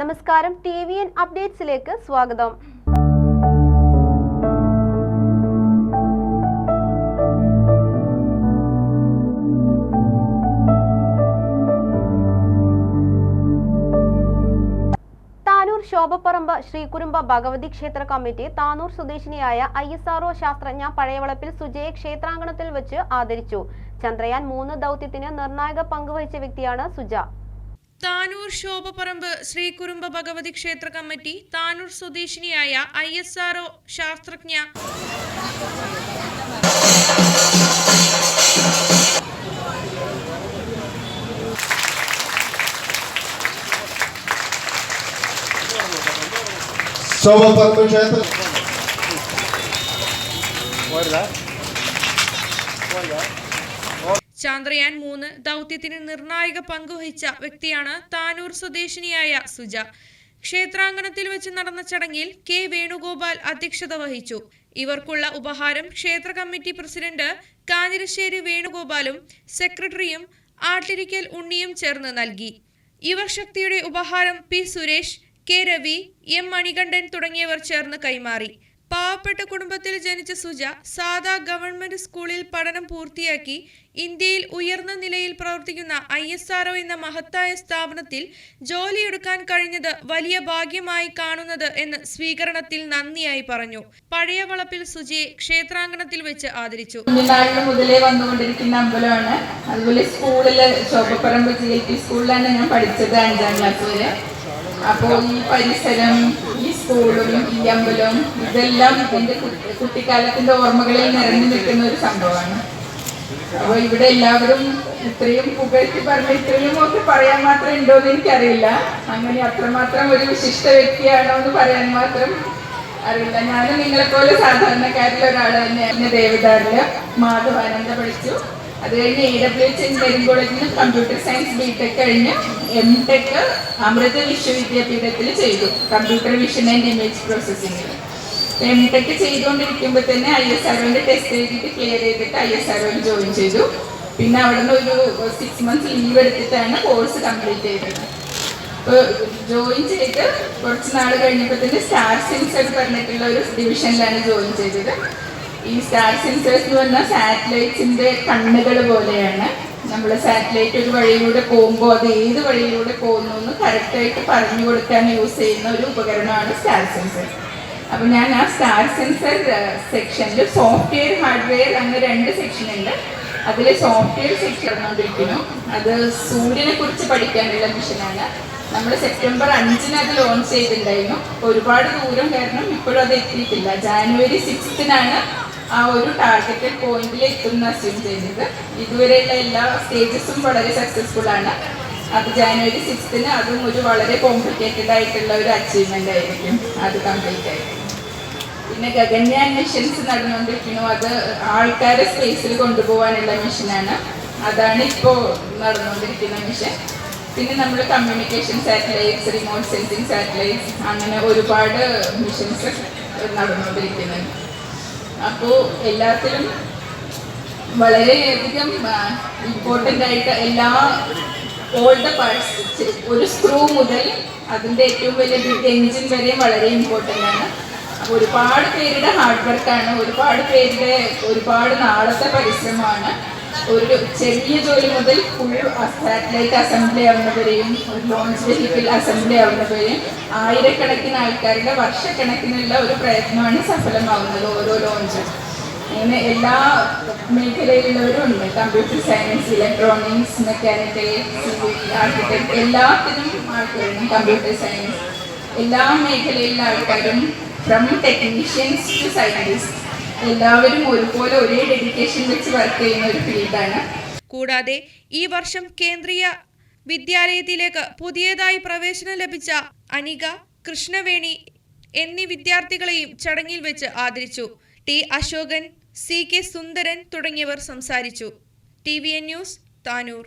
നമസ്കാരം. T V N അപ്ഡേറ്റ്സിലേക്ക് സ്വാഗതം. ശോഭപ്പറമ്പ് ശ്രീകുരുമ്പ ഭഗവതി ക്ഷേത്ര കമ്മിറ്റി താനൂർ സ്വദേശിനിയായ ഐ എസ് ആർഒ ശാസ്ത്രജ്ഞ പഴയവളപ്പിൽ സുജയെ ക്ഷേത്രാങ്കണത്തിൽ വെച്ച് ആദരിച്ചു. ചന്ദ്രയാൻ മൂന്ന് ദൗത്യത്തിന് നിർണായക പങ്കുവഹിച്ച വ്യക്തിയാണ് സുജ. താനൂർ ശോഭപ്പറമ്പ് ശ്രീകുരുമ്പ ഭഗവതി ക്ഷേത്ര കമ്മിറ്റി താനൂർ സ്വദേശിനിയായ ഐ എസ് ആർഒ ശാസ്ത്രജ്ഞ. ശോഭപ്പറമ്പ് ക്ഷേത്രം ചാന്ദ്രയാൻ മൂന്ന് ദൗത്യത്തിന് നിർണായക പങ്കുവഹിച്ച വ്യക്തിയാണ് താനൂർ സ്വദേശിനിയായ സുജ. ക്ഷേത്രാങ്കണത്തിൽ വെച്ച് നടന്ന ചടങ്ങിൽ കെ വേണുഗോപാൽ അധ്യക്ഷത വഹിച്ചു. ഇവർക്കുള്ള ഉപഹാരം ക്ഷേത്ര കമ്മിറ്റി പ്രസിഡന്റ് കാഞ്ഞിരശ്ശേരി വേണുഗോപാലും സെക്രട്ടറിയും ആട്ടിരിക്കൽ ഉണ്ണിയും ചേർന്ന് നൽകി. ഇവർ ശക്തിയുടെ ഉപഹാരം P Suresh K Ravi M Manikandan തുടങ്ങിയവർ ചേർന്ന് കൈമാറി. പാവപ്പെട്ട കുടുംബത്തിൽ ജനിച്ച സുജ സാദാ ഗവൺമെന്റ് സ്കൂളിൽ പഠനം പൂർത്തിയാക്കി ഇന്ത്യയിൽ ഉയർന്ന നിലയിൽ പ്രവർത്തിക്കുന്ന ഐ എസ് ആർഒ എന്ന മഹത്തായ സ്ഥാപനത്തിൽ ജോലിയെടുക്കാൻ കഴിഞ്ഞത് വലിയ ഭാഗ്യമായി കാണുന്നത് എന്ന് സ്വീകരണത്തിൽ നന്ദിയായി പറഞ്ഞു. പഴയ വളപ്പിൽ സുജിയെ ക്ഷേത്രാങ്കണത്തിൽ വെച്ച് ആദരിച്ചു. മുതലേ വന്നുകൊണ്ടിരിക്കുന്ന അമ്പലമാണ്. അതുപോലെ സ്കൂളിൽ ശോഭപ്പറമ്പ് ജി എൽ പി സ്കൂളിലാണ് ഞാൻ പഠിച്ചത് അഞ്ചാം ക്ലാസ് വരെ. അപ്പോൾ ഈ പരിസരം സ്കൂളും അമ്പലവും ഇതെല്ലാം എന്റെ കുട്ടി- കുട്ടിക്കാലത്തിന്റെ ഓർമ്മകളിൽ നിറഞ്ഞു നിൽക്കുന്ന ഒരു സംഭവമാണ്. അപ്പോൾ ഇവിടെ എല്ലാവരും ഇത്രയും പുകഴ്ത്തി പറഞ്ഞ ഇത്രയും ഒക്കെ പറയാൻ മാത്രം ഉണ്ടോ എന്ന് എനിക്കറിയില്ല. അങ്ങനെ അത്രമാത്രം ഒരു വിശിഷ്ട വ്യക്തിയാണോ എന്ന് പറയാൻ മാത്രം അറിയില്ല. ഞാനും നിങ്ങളെപ്പോലെ സാധാരണക്കാരിലൊരാൾ തന്നെയാണ്. ദേവദാറിൽ മാധവാനന്ദ പഠിച്ചു. അത് കഴിഞ്ഞ് എ ഡബ്ല്യു എച്ച് എഞ്ചിനീയറിംഗ് കോളേജിൽ നിന്ന് കമ്പ്യൂട്ടർ സയൻസ് ബി ടെക് കഴിഞ്ഞ് എം ടെക് അമൃത വിശ്വവിദ്യാപീഠത്തിൽ ചെയ്തു. കമ്പ്യൂട്ടർ വിഷൻ ആൻഡ് ഇമേജ് പ്രോസസ്സിംഗിൽ എം ടെക് ചെയ്തുകൊണ്ടിരിക്കുമ്പോൾ തന്നെ ഐ എസ് ആർഒന്റെ ടെസ്റ്റ് എഴുതിയിട്ട് ക്ലിയർ ചെയ്തിട്ട് ഐ എസ് ആർഒയിൽ ജോയിൻ ചെയ്തു. പിന്നെ അവിടെ നിന്ന് ഒരു സിക്സ് മന്ത്സ് ലീവ് എടുത്തിട്ടാണ് കോഴ്സ് കംപ്ലീറ്റ് ചെയ്തത്. അപ്പോൾ ജോയിൻ ചെയ്ത് കുറച്ച് നാൾ കഴിഞ്ഞപ്പോൾ തന്നെ സ്റ്റാർ സെൻസർ പറഞ്ഞിട്ടുള്ള ഒരു ഡിവിഷനിലാണ് ജോയിൻ ചെയ്തത്. ഈ സ്റ്റാർ സെൻസേഴ്സ് എന്ന് പറഞ്ഞാൽ സാറ്റലൈറ്റ്സിന്റെ കണ്ണുകൾ പോലെയാണ്. നമ്മൾ സാറ്റലൈറ്റ് ഒരു വഴിയിലൂടെ പോകുമ്പോൾ അത് ഏത് വഴിയിലൂടെ പോകുന്നു എന്ന് കറക്റ്റായിട്ട് പറഞ്ഞു കൊടുക്കാൻ യൂസ് ചെയ്യുന്ന ഒരു ഉപകരണമാണ് സ്റ്റാർ സെൻസർ അപ്പൊ ഞാൻ ആ സ്റ്റാർ സെൻസർ സെക്ഷനിൽ സോഫ്റ്റ്വെയർ ഹാർഡ്വെയർ അങ്ങനെ രണ്ട് സെക്ഷൻ ഉണ്ട്. അതിൽ സോഫ്റ്റ്വെയർ സെക്ഷൻ നടന്നുകൊണ്ടിരിക്കുന്നു അത് സൂര്യനെ കുറിച്ച് പഠിക്കാനുള്ള മിഷനാണ് നമ്മൾ സെപ്റ്റംബർ അഞ്ചിന് അത് ലോഞ്ച് ചെയ്തിട്ടുണ്ടായിരുന്നു. ഒരുപാട് ദൂരം കാരണം ഇപ്പോഴും അത് എത്തിയിട്ടില്ല. ജാനുവരി സിക്സ്തിനാണ് ആ ഒരു ടാർഗറ്റഡ് പോയിന്റിൽ എത്തുന്ന അസ്യൂം ചെയ്യുന്നത്. ഇതുവരെയുള്ള എല്ലാ സ്റ്റേജസും വളരെ സക്സസ്ഫുൾ ആണ്. അത് ജാനുവരി സിക്സ്തിന് അതും ഒരു വളരെ കോംപ്ലിക്കേറ്റഡ് ആയിട്ടുള്ള ഒരു അച്ചീവ്മെന്റ് ആയിരിക്കും. അത് കംപ്ലീറ്റ് ആയിരിക്കും പിന്നെ ഗഗൻയാൻ മിഷൻസ് നടന്നുകൊണ്ടിരിക്കുന്നു. അത് ആൾക്കാരെ സ്പേസിൽ കൊണ്ടുപോകാനുള്ള മിഷനാണ് അതാണ് ഇപ്പോൾ നടന്നുകൊണ്ടിരിക്കുന്ന മിഷൻ പിന്നെ നമ്മൾ communication satellites remote sensing satellites അങ്ങനെ ഒരുപാട് മിഷൻസ് നടന്നുകൊണ്ടിരിക്കുന്നുണ്ട് അപ്പോൾ എല്ലാത്തിലും വളരെയധികം ഇമ്പോർട്ടന്റ് ആയിട്ട് എല്ലാ ഓൾ ദ പാർട്സ് ഒരു സ്ക്രൂ മുതൽ അതിന്റെ ഏറ്റവും വലിയ ബിഗ് എൻജിൻ വരെയും വളരെ ഇമ്പോർട്ടന്റ് ആണ്. അപ്പോൾ ഒരുപാട് പേരുടെ ഹാർഡ് വർക്കാണ് ഒരുപാട് പേരുടെ ഒരുപാട് നാളത്തെ പരിശ്രമമാണ്. ഒരു ചെറിയ ജോലി മുതൽ ഫുൾ സാറ്റലൈറ്റ് അസംബ്ലി ആവുന്നവരെയും ഒരു ലോഞ്ച് വെഹിക്കിൾ അസംബ്ലി ആവുന്നവരെയും ആയിരക്കണക്കിന് ആൾക്കാരുടെ വർഷക്കണക്കിനുള്ള ഒരു പ്രയത്നമാണ് സഫലമാവുന്നത് ഓരോ ലോഞ്ചും അങ്ങനെ എല്ലാ മേഖലയിലുള്ളവരും ഉണ്ട്. Computer science electronics mechanical civil architect എല്ലാത്തിനും ആൾക്കാരും കമ്പ്യൂട്ടർ സയൻസ് എല്ലാ മേഖലയിലുള്ള ആൾക്കാരും ഫ്രം ടെക്നീഷ്യൻസ് ടു സയന്റിസ്റ്റ് എല്ലാവരും ഒരുപോലെ ഒരേ ഡെഡിക്കേഷൻ വെച്ച് വർക്ക് ചെയ്യുന്ന ഒരു ഫീൽഡാണ് കൂടാതെ ഈ വർഷം കേന്ദ്രീയ വിദ്യാലയത്തിലേക്ക് പുതിയതായി പ്രവേശനം ലഭിച്ച അനിക കൃഷ്ണവേണി എന്നീ വിദ്യാർത്ഥികളെയും ചടങ്ങിൽ വെച്ച് ആദരിച്ചു. T Ashokan C K Sundaran തുടങ്ങിയവർ സംസാരിച്ചു. T V N news Tanur.